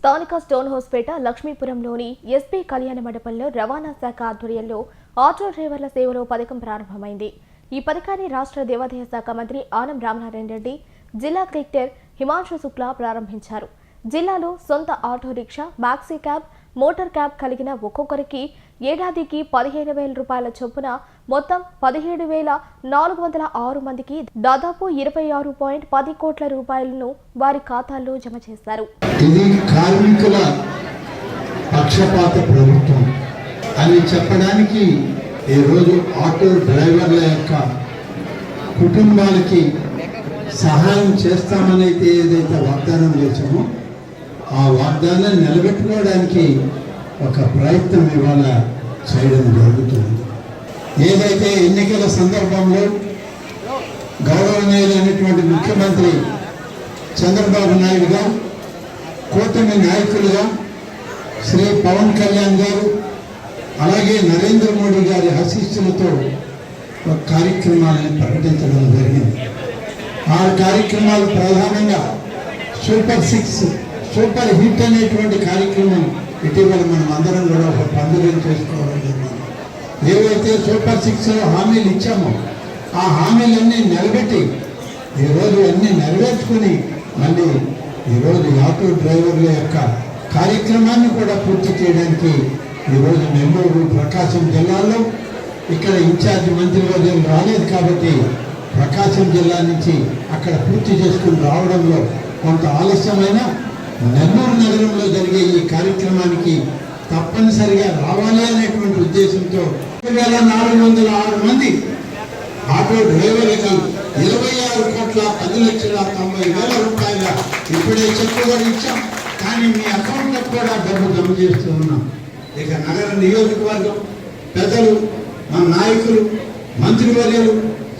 స్థానిక stone హౌస్పేట లక్ష్మీపురంలోని SP కళ్యాణ మండపంలో రవాణా శాఖ ఆధ్వర్యంలో ఆటో డ్రైవర్ల సేవలో పథకం ప్రారంభమైంది. ఈ పథకాన్ని రాష్ట్ర దేవాదాయ శాఖ మంత్రి ఆనం రామనారాయణ రెడ్డి జిల్లా కలెక్టర్ హిమాంశు శుక్లా ప్రారంభించారు. జిల్లాలో సొంత auto rickshaw maxi cab motor cab కలిగిన ఒక్కొక్కరికి ఏడాదికి పదిహేను వేల రూపాయల చొప్పున మొత్తం పదిహేడు వేల నాలుగు వందల ఆరు మందికి దాదాపు ఇరవై ఆరు పాయింట్ పది కోట్ల రూపాయలను వారి ఖాతాల్లో జమ చేశారు. ఇది కార్మికుల పక్షపాత ప్రభుత్వం అని చెప్పడానికి ఈరోజు ఆటో డ్రైవర్ల యొక్క కుటుంబాలకి సహాయం చేస్తామనైతే ఏదైతే వాగ్దానం చేశామో ఆ వాగ్దానాన్ని నిలబెట్టుకోవడానికి ఒక ప్రయత్నం ఇవాళ చేయడం జరుగుతుంది. ఏదైతే ఎన్నికల సందర్భంలో గౌరవనీయులైనటువంటి ముఖ్యమంత్రి చంద్రబాబు నాయుడుగా కూటమి నాయకులుగా శ్రీ పవన్ కళ్యాణ్ గారు అలాగే నరేంద్ర మోడీ గారి ఆశీస్సులతో ఒక కార్యక్రమాలను ప్రకటించడం జరిగింది. ఆ కార్యక్రమాలు ప్రధానంగా సూపర్ సిక్స్ సూపర్ హిట్ అనేటువంటి కార్యక్రమం ఇటీవల మనం అందరం కూడా ఒక పండుగ చేసుకోవడం జరిగింది ఏవైతే సూపర్ సిక్స్ హామీలు ఇచ్చామో ఆ హామీలన్నీ నిలబెట్టి ఈరోజు అన్నీ నెరవేర్చుకుని మళ్ళీ ఈరోజు ఆటో డ్రైవర్ల యొక్క కార్యక్రమాన్ని కూడా పూర్తి చేయడానికి ఈరోజు నెల్లూరు ప్రకాశం జిల్లాలో ఇక్కడ ఇన్ఛార్జ్ మంత్రి వర్గం రాలేదు కాబట్టి ప్రకాశం జిల్లా నుంచి అక్కడ పూర్తి చేసుకుని రావడంలో కొంత ఆలస్యమైన నెల్లూరు నగరంలో జరిగే ఈ కార్యక్రమానికి తప్పనిసరిగా రావాలి అనేటువంటి ఉద్దేశంతో రెండు వేల నాలుగు వందల ఆరు మంది ఆటో డ్రైవర్లకు ఇరవై ఆరు కోట్ల పది లక్షల తొంభై వేల రూపాయల ఇప్పుడే చెక్కు కూడా ఇచ్చాం. కానీ మీ అకౌంట్లో కూడా డబ్బు జమ చేస్తూ ఉన్నాం. ఇక నగర నియోజకవర్గం పెద్దలు మన నాయకులు మంత్రివర్యులు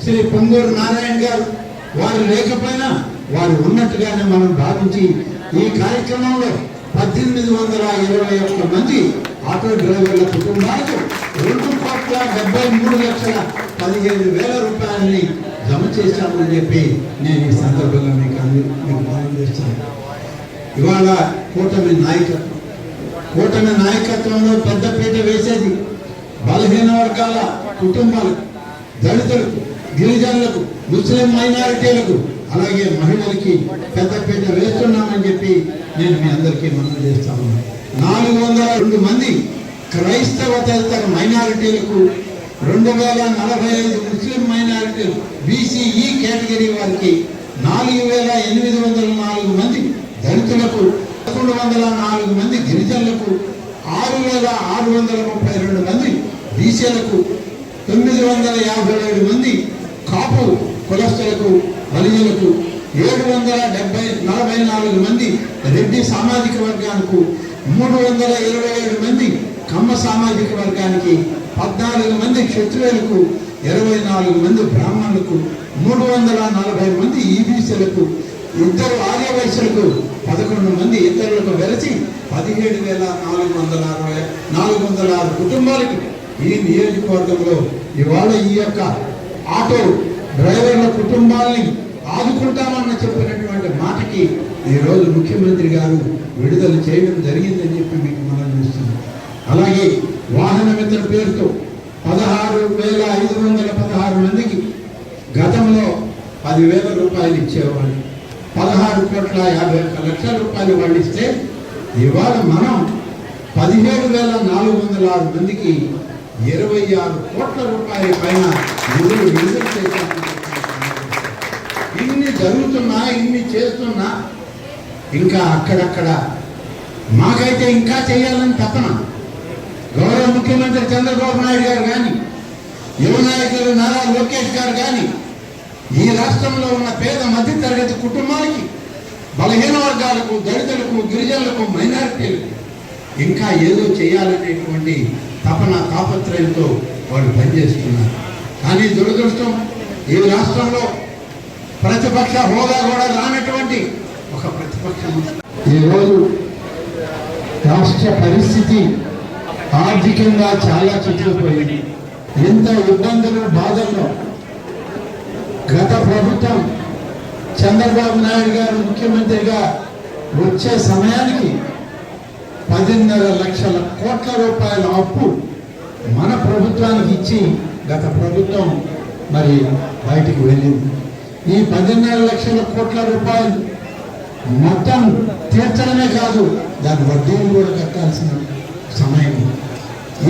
శ్రీ పొంగూరు నారాయణ గారు వారు లేకపోయినా వారు ఉన్నట్టుగానే మనం భావించి ఈ కార్యక్రమంలో పద్దెనిమిది వందల ఇరవై ఒక్క మంది ఆటో డ్రైవర్ల కుటుంబాలకు రెండు కోట్ల డెబ్బై మూడు లక్షల పదిహేను వేల రూపాయలని జమ చేశామని చెప్పి నేను ఈ సందర్భంగా మీకు అంది మీకు ఇవాళ కూటమి నాయకత్వం. కూటమి నాయకత్వంలో పెద్దపీట వేసేది బలహీన వర్గాల కుటుంబాలకు దళితులకు గిరిజనులకు ముస్లిం మైనారిటీలకు అలాగే మహిళలకి పెద్దపీట వేస్తున్నామని చెప్పి నేను మీ అందరికీ మనం చేస్తాను నాలుగు వందల రెండు మంది క్రైస్తవ తదితర మైనారిటీలకు రెండు వేల నలభై ఐదు ముస్లిం మైనారిటీలు బీసీఈ కేటగిరీ వారికి నాలుగు వేల ఎనిమిది వందల నాలుగు మంది దళితులకు పదకొండు వందల నాలుగు మంది గిరిజనులకు ఆరు వేల ఆరు వందల ముప్పై రెండు మంది బీసీలకు తొమ్మిది వందల యాభై ఏడు మంది కాపు కులస్తులకు బలిజలకు ఏడు వందల డెబ్బై నలభై నాలుగు మంది రెడ్డి సామాజిక వర్గానికి మూడు వందల ఇరవై ఏడు మంది కమ్మ సామాజిక వర్గానికి పద్నాలుగు మంది క్షత్రియులకు ఇరవై నాలుగు మంది బ్రాహ్మణులకు మూడు వందల నలభై మంది ఈబీసీలకు ఇద్దరు ఆర్యవైశ్యులకు పదకొండు మంది ఇతరులకు వెరచి పదిహేడు వేల నాలుగు వందల అరవై నాలుగు వందల ఆరు కుటుంబాలకు ఈ నియోజకవర్గంలో ఇవాళ ఈ యొక్క ఆటో డ్రైవర్ల కుటుంబాల్ని ఆదుకుంటామని చెప్పినటువంటి మాటకి ఈరోజు ముఖ్యమంత్రి గారు విడుదల చేయడం జరిగిందని చెప్పి మీకు మనం చూస్తున్నాం. అలాగే వాహన మిత్ర పేరుతో పదహారు వేల ఐదు వందల పదహారు మందికి గతంలో పదివేల రూపాయలు ఇచ్చేవాళ్ళు. పదహారు కోట్ల యాభై ఒక్క లక్షల రూపాయలు వాళ్ళు ఇస్తే ఇవాళ మనం పదిహేడు వేల నాలుగు వందల ఆరు మందికి ఇరవై ఆరు కోట్ల రూపాయల పైన నిధులు విడుదల ఇన్ని జరుగుతున్నా ఇన్ని చేస్తున్నా ఇంకా అక్కడక్కడ మాకైతే ఇంకా చేయాలని తపన. గౌరవ ముఖ్యమంత్రి చంద్రబాబు నాయుడు గారు కానీ యువ నాయకులు నారా లోకేష్ గారు కానీ ఈ రాష్ట్రంలో ఉన్న పేద మధ్య తరగతి కుటుంబాలకి బలహీన వర్గాలకు దళితులకు గిరిజనులకు మైనారిటీలకు ఇంకా ఏదో చేయాలనేటువంటి తపన తాపత్రయంతో వాళ్ళు పనిచేస్తున్నారు. కానీ దురదృష్టం ఈ రాష్ట్రంలో ప్రతిపక్ష హోదా కూడా రానటువంటి ఒక ప్రతిపక్షం. ఈరోజు రాష్ట్ర పరిస్థితి ఆర్థికంగా చాలా చిక్కుపోయింది ఎంత ఇబ్బందులు బాధల్లో గత ప్రభుత్వం చంద్రబాబు నాయుడు గారు ముఖ్యమంత్రిగా వచ్చే సమయానికి పదిన్నర లక్షల కోట్ల రూపాయల అప్పు మన ప్రభుత్వానికి ఇచ్చి గత ప్రభుత్వం మరి బయటికి వెళ్ళింది. ఈ పదిన్నర లక్షల కోట్ల రూపాయలు మొత్తం తీర్చడమే కాదు దాని వడ్డీలు కూడా కట్టాల్సిన సమయం.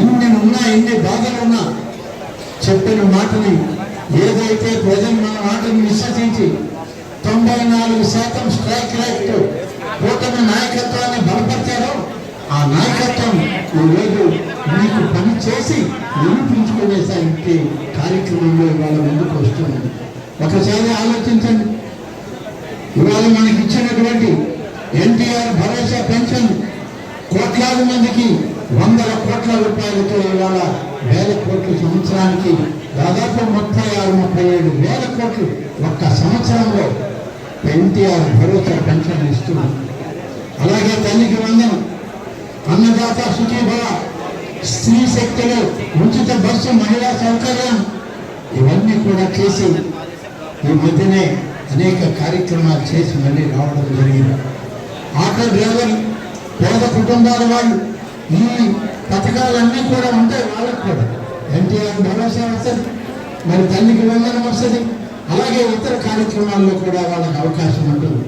ఇన్ని ఉన్నా ఇన్ని బాధలు ఉన్నా చెప్పిన మాటని ఏదైతే ప్రజలు మన మాటను విశ్వసించి తొంభై నాలుగు శాతం స్ట్రైక్ రేట్ కూటమి నాయకత్వాన్ని బలపరిచారో ఆ నాయకత్వం ఈరోజు మీకు పని చేసి నిరూపించుకునేసరికి కార్యక్రమంలో ఇవాళ ముందుకు వస్తుంది ఒకసారి ఆలోచించండి. ఇవాళ మనకి ఇచ్చినటువంటి ఎన్టీఆర్ భరోసా పెన్షన్ కోట్లాది మందికి వందల కోట్ల రూపాయలతో ఇవాళ వేల కోట్ల సంవత్సరానికి దాదాపు ముప్పై ఆరు ముప్పై ఏడు వేల కోట్లు ఒక్క సంవత్సరంలో ఎన్టీఆర్ భరోసా పెన్షన్ ఇస్తున్నాం. అలాగే తల్లికి వందనం. అన్నదాత సుఖీభవ. స్త్రీ శక్తులు ఉచిత బస్సు మహిళా సౌకర్యం ఇవన్నీ కూడా చేసి ఈ మధ్యనే అనేక కార్యక్రమాలు చేసి మళ్ళీ రావడం జరిగింది. ఆటో డ్రైవర్ పేద కుటుంబాల వాళ్ళు ఈ పథకాలన్నీ కూడా ఉంటాయి వాళ్ళకు కూడా. ఎన్టీఆర్ భరోసా వస్తుంది మరి తల్లికి వందనం వస్తుంది అలాగే ఇతర కార్యక్రమాల్లో కూడా వాళ్ళకి అవకాశం ఉంటుంది.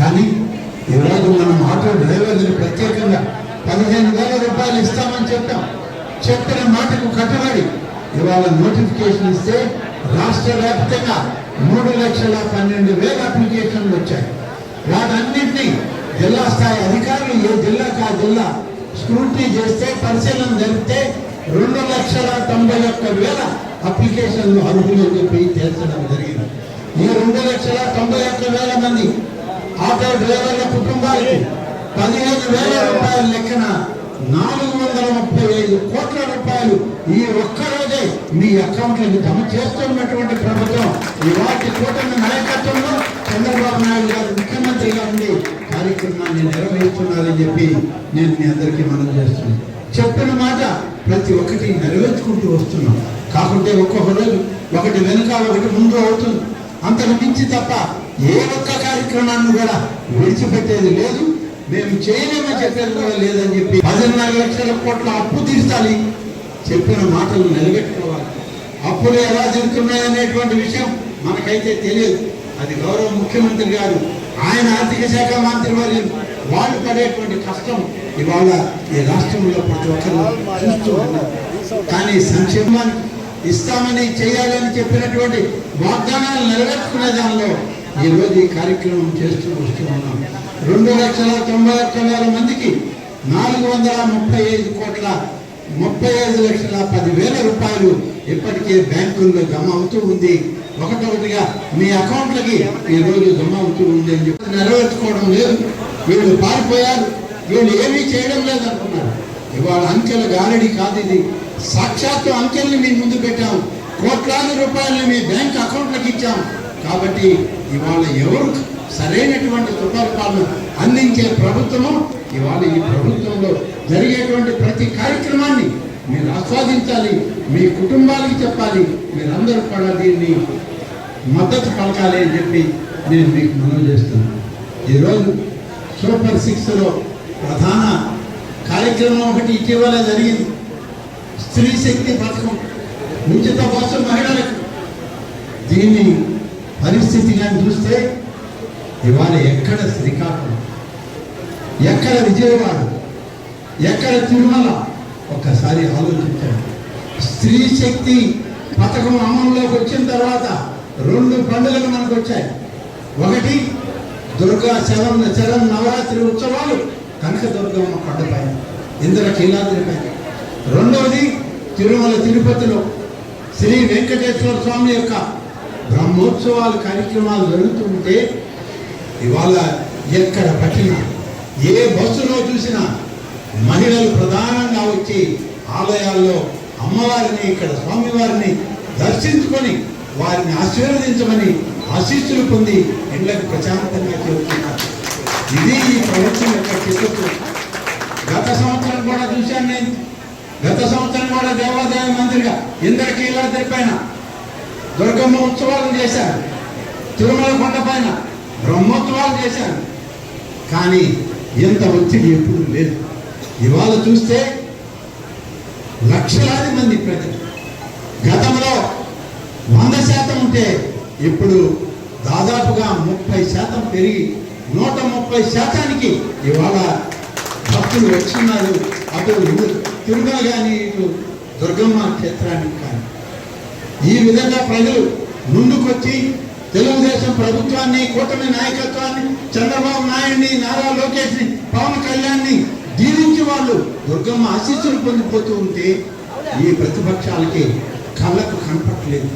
కానీ ఈరోజు మనం ఆటో డ్రైవర్లు ప్రత్యేకంగా పదిహేను వేల రూపాయలు ఇస్తామని చెప్పాం. చెప్పిన మాటకు కట్టుబడి ఇవాళ నోటిఫికేషన్ ఇస్తే రాష్ట్ర వ్యాప్తంగా మూడు లక్షల పన్నెండు వేల అప్లికేషన్లు వచ్చాయి. వాటన్నింటినీ జిల్లా స్థాయి అధికారులు ఏ జిల్లాకు ఆ జిల్లా స్క్రూటీ చేస్తే పరిశీలన జరిపితే రెండు లక్షల తొంభై ఒక్క వేల అప్లికేషన్లు అర్హులు అని చెప్పి తేల్చడం జరిగింది. ఈ రెండు లక్షల తొంభై ఒక్క వేల మంది ఆటో డ్రైవర్ల కుటుంబానికి పదిహేను వేల రూపాయల లెక్కన నాలుగు వందల ముప్పై ఐదు కోట్ల రూపాయలు ఈ ఒక్కరోజే మీ అకౌంట్లకు జమ చేస్తున్నటువంటి ప్రభుత్వం ఇవాటి కూటమి నాయకత్వంలో చంద్రబాబు నాయుడు గారు ముఖ్యమంత్రిగా ఉండి కార్యక్రమాన్ని నిర్వహిస్తున్నారని చెప్పి నేను మీ అందరికీ మనం చేస్తున్నాను చెప్పిన మాట ప్రతి ఒక్కటి నెరవేర్చుకుంటూ వస్తున్నాం. కాకుంటే ఒక్కొక్క రోజు ఒకటి వెనుక ఒకటి ముందు అవుతుంది. అంతకు మించి తప్ప ఏ ఒక్క కార్యక్రమాన్ని కూడా విడిచిపెట్టేది లేదు. మేము చేయలేమని చెప్పేది కూడా లేదని చెప్పి పదిన్నర లక్షల కోట్ల అప్పు తీర్చాలి చెప్పిన మాటలు నిలబెట్టుకోవాలి. అప్పులు ఎలా జరుగుతున్నాయి అనేటువంటి విషయం మనకైతే తెలియదు. అది గౌరవ ముఖ్యమంత్రి గారు ఆయన ఆర్థిక శాఖ మంత్రి వారు వాళ్ళు పడేటువంటి కష్టం ఇవాళ ఈ రాష్ట్రంలో ప్రతి ఒక్కరు చూస్తూ ఉన్నారు. కానీ సంక్షేమాన్ని ఇస్తామని చేయాలని చెప్పినటువంటి వాగ్దానాలు నెరవేర్చుకునే దానిలో ఈ రోజు ఈ కార్యక్రమం చేస్తూ వస్తూ ఉన్నాం. రెండు లక్షల తొంభై ఒక్క వేల మందికి నాలుగు వందల ముప్పై ఐదు కోట్ల ముప్పై ఐదు లక్షల పదివేల రూపాయలు ఇప్పటికే బ్యాంకుల్లో జమ అవుతూ ఉంది. ఒకటొకటిగా మీ అకౌంట్లకి ఈ జమ అవుతూ ఉంది అని చెప్పి నెరవేర్చుకోవడం లేదు. వీళ్ళు పారిపోయారు. వీళ్ళు ఏమీ చేయడం లేదు అనుకున్నారు ఇవాళ అంకెల గారడి కాదు ఇది. సాక్షాత్తు అంకెల్ని మీ ముందు పెట్టాం. కోట్లాది రూపాయలు మీ బ్యాంక్ అకౌంట్లకు ఇచ్చాం. కాబట్టి ఇవాళ ఎవరు సరైనటువంటి సుపరిపాలన అందించే ప్రభుత్వము ఇవాళ ఈ ప్రభుత్వంలో జరిగేటువంటి ప్రతి కార్యక్రమాన్ని మీరు ఆస్వాదించాలి మీ కుటుంబాలకి చెప్పాలి మీరందరూ కూడా దీన్ని మద్దతు పలకాలి అని చెప్పి నేను మీకు మనవి చేస్తున్నాను. ఈరోజు సూపర్ సిక్స్లో ప్రధాన కార్యక్రమం ఒకటి ఇటీవల జరిగింది. స్త్రీ శక్తి పథకం ఉచిత కోసం మహిళలకు. దీన్ని పరిస్థితి కానీ చూస్తే ఇవాళ ఎక్కడ శ్రీకాకుళం? ఎక్కడ విజయవాడ? ఎక్కడ తిరుమల? ఒక్కసారి ఆలోచించండి. స్త్రీ శక్తి పథకం అమలులోకి వచ్చిన తర్వాత రెండు పండుగలు మనకు వచ్చాయి. ఒకటి దుర్గా శరం శరం నవరాత్రి ఉత్సవాలు కనకదుర్గమ్మ కొండపైన ఇంద్ర కీలాద్రిపైన రెండవది తిరుమల తిరుపతిలో శ్రీ వెంకటేశ్వర స్వామి యొక్క బ్రహ్మోత్సవాలు కార్యక్రమాలు జరుగుతుంటే ఇవాళ ఎక్కడ పట్టినా ఏ బస్సులో చూసినా మహిళలు ప్రధానంగా వచ్చి ఆలయాల్లో అమ్మవారిని ఇక్కడ స్వామివారిని దర్శించుకొని వారిని ఆశీర్వదించమని ఆశీస్సులు పొంది ఇళ్ళకు ప్రశాంతంగా చేరుతున్నారు. ఇది ఈ ప్రభుత్వం యొక్క చిత్తు గత సంవత్సరం కూడా చూశాను నేను. గత సంవత్సరం కూడా దేవాదాయ మంత్రిగా ఇంద్రకీలాద్రి పైన దుర్గమ్మ ఉత్సవాలు చేశారు. తిరుమల కొండ పైన బ్రహ్మోత్సవాలు చేశారు. కానీ ఎంత ఒత్తిడి ఎప్పుడు లేదు. ఇవాళ చూస్తే లక్షలాది మంది ప్రజలు. గతంలో వంద శాతం ఉంటే ఇప్పుడు దాదాపుగా ముప్పై శాతం పెరిగి నూట ముప్పై శాతానికి ఇవాళ భక్తులు వచ్చిన్నారు అటు తిరుమల కానీ ఇటు దుర్గమ్మ క్షేత్రానికి కానీ. ఈ విధంగా ప్రజలు ముందుకొచ్చి తెలుగుదేశం ప్రభుత్వాన్ని కూటమి నాయకత్వాన్ని చంద్రబాబు నాయుడిని నారా లోకేష్ని పవన్ కళ్యాణ్ని దీవించి వాళ్ళు దుర్గమ్మ ఆశీస్సులు పొందిపోతూ ఉంటే ఈ ప్రతిపక్షాలకి కళ్ళకు కనపట్లేదు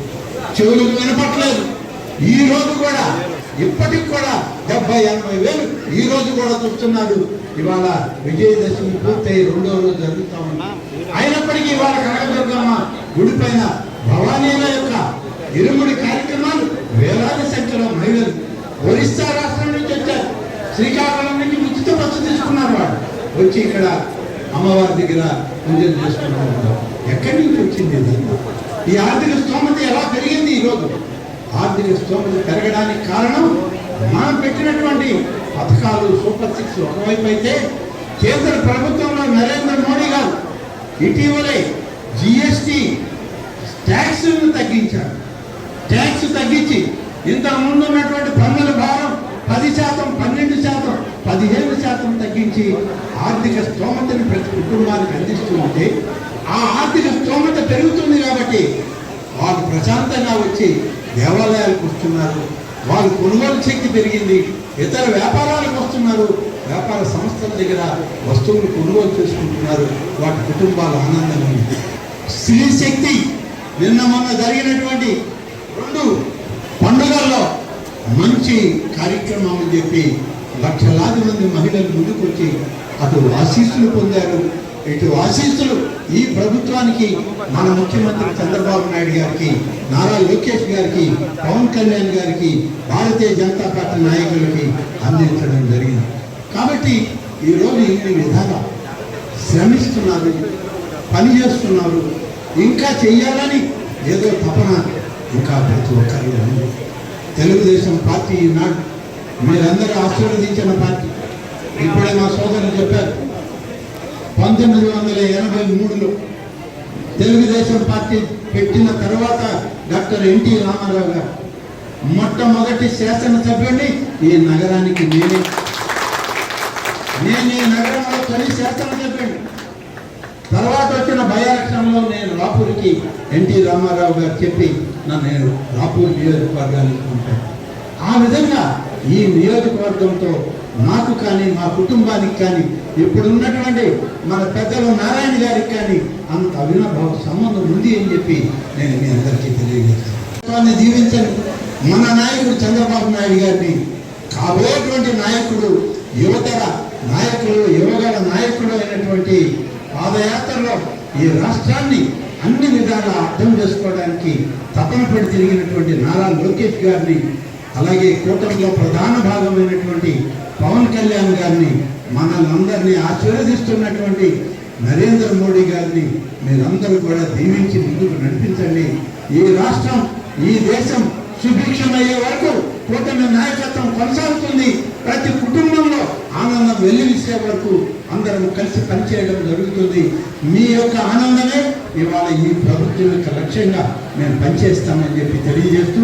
చెవులకు వినపట్లేదు ఈ రోజు కూడా ఇప్పటికి కూడా డెబ్బై ఎనభై వేలు ఈ రోజు కూడా చూస్తున్నారు ఇవాళ విజయదశమి పూర్తయి రెండో రోజు జరుగుతా ఉన్నా అయినప్పటికీ ఇవాళ కనకదుర్గమ్మ గుడి పైన భవానీల యొక్క ఇరుముడి కార్యక్రమాలు వేలాది సంఖ్యలో మహిళలు ఒరిస్సా రాష్ట్రం నుంచి వచ్చారు. శ్రీకాకుళం నుంచి ఉచిత బస్సు తీసుకున్నారు వాడు వచ్చి ఇక్కడ అమ్మవారి దగ్గర పూజలు చేసుకున్నారు ఎక్కడి నుంచి వచ్చింది ఇదంతా? ఈ ఆర్థిక స్తోమత ఎలా పెరిగింది ఈరోజు ఆర్థిక స్తోమత పెరగడానికి కారణం మనం పెట్టినటువంటి పథకాలు సూపర్ సిక్స్ ఒకవైపు అయితే కేంద్ర ప్రభుత్వంలో నరేంద్ర మోడీ గారు ఇటీవలే జిఎస్టి ట్యాక్స్ తగ్గించారు. ట్యాక్స్ తగ్గించి ఇంతకు ముందు ఉన్నటువంటి పన్నుల భారం పది శాతం పన్నెండు శాతం పదిహేను శాతం తగ్గించి ఆర్థిక స్తోమతని ప్రతి కుటుంబానికి అందిస్తుంటే ఆ ఆర్థిక స్తోమత పెరుగుతుంది కాబట్టి వాళ్ళు ప్రశాంతంగా వచ్చి దేవాలయాలకు వస్తున్నారు. వాళ్ళు కొనుగోలు శక్తి పెరిగింది. ఇతర వ్యాపారాలకు వస్తున్నారు. వ్యాపార సంస్థల దగ్గర వస్తువులు కొనుగోలు చేసుకుంటున్నారు. వాటి కుటుంబాల ఆనందంగా ఉంది స్త్రీ శక్తి నిన్న మొన్న జరిగినటువంటి రెండు పండుగల్లో మంచి కార్యక్రమం అని చెప్పి లక్షలాది మంది మహిళలు ముందుకొచ్చి అటు ఆశీస్సులు పొందారు. ఇటు ఆశీస్సులు ఈ ప్రభుత్వానికి మన ముఖ్యమంత్రి చంద్రబాబు నాయుడు గారికి నారా లోకేష్ గారికి పవన్ కళ్యాణ్ గారికి భారతీయ జనతా పార్టీ నాయకులకి అందించడం జరిగింది. కాబట్టి ఈరోజు ఇన్ని విధాలా శ్రమిస్తున్నారు పనిచేస్తున్నారు. ఇంకా చెయ్యాలని ఏదో తపన ఇంకా ప్రతి ఒక్కరిలో ఉంది. తెలుగుదేశం పార్టీ ఈనాడు మీరందరూ ఆశీర్వదించిన పార్టీ. ఇప్పుడే మా సోదరులు చెప్పారు పంతొమ్మిది వందల ఎనభై మూడులో తెలుగుదేశం పార్టీ పెట్టిన తర్వాత డాక్టర్ ఎన్టీ రామారావు గారు మొట్టమొదటి శాసనసభ్యుడిని ఈ నగరానికి నేనే. నేను ఈ నగరంలో తొలి శాసనసభ్యుడిని. తర్వాత వచ్చిన బై ఎలక్షన్లో నేను రాపూర్కి ఎన్టీ రామారావు గారు చెప్పి నన్ను నేను రాపూర్ నియోజకవర్గానికి పంపాను. ఆ విధంగా ఈ నియోజకవర్గంతో నాకు కానీ మా కుటుంబానికి కానీ ఇప్పుడు ఉన్నటువంటి మన పెద్దలు నారాయణ గారికి కానీ అంత అవినభావ సంబంధం ఉంది అని చెప్పి నేను మీ అందరికీ తెలియజేస్తాను. దీవించండి మన నాయకుడు చంద్రబాబు నాయుడు గారిని కాబోయేటువంటి నాయకుడు యువతర నాయకులు యువగల నాయకుడు అయినటువంటి పాదయాత్రలో ఈ రాష్ట్రాన్ని అన్ని విధాలా అర్థం చేసుకోవడానికి తపన పడి తిరిగినటువంటి నారా లోకేష్ గారిని అలాగే కూటమిలో ప్రధాన భాగమైనటువంటి పవన్ కళ్యాణ్ గారిని మనల్ని ఆశీర్వదిస్తున్నటువంటి నరేంద్ర మోడీ గారిని మీరందరూ కూడా దీవించి ముందుకు నడిపించండి. ఈ రాష్ట్రం ఈ దేశం సుభిక్షమయ్యే వరకు కూటమి నాయకత్వం కొనసాగుతుంది. ప్రతి కుటుంబంలో ఆనందం వెల్లివిసే వరకు అందరం కలిసి పనిచేయడం జరుగుతుంది. మీ యొక్క ఆనందమే ఇవాళ ఈ ప్రభుత్వం యొక్క లక్ష్యంగా మేము పనిచేస్తామని చెప్పి తెలియజేస్తూ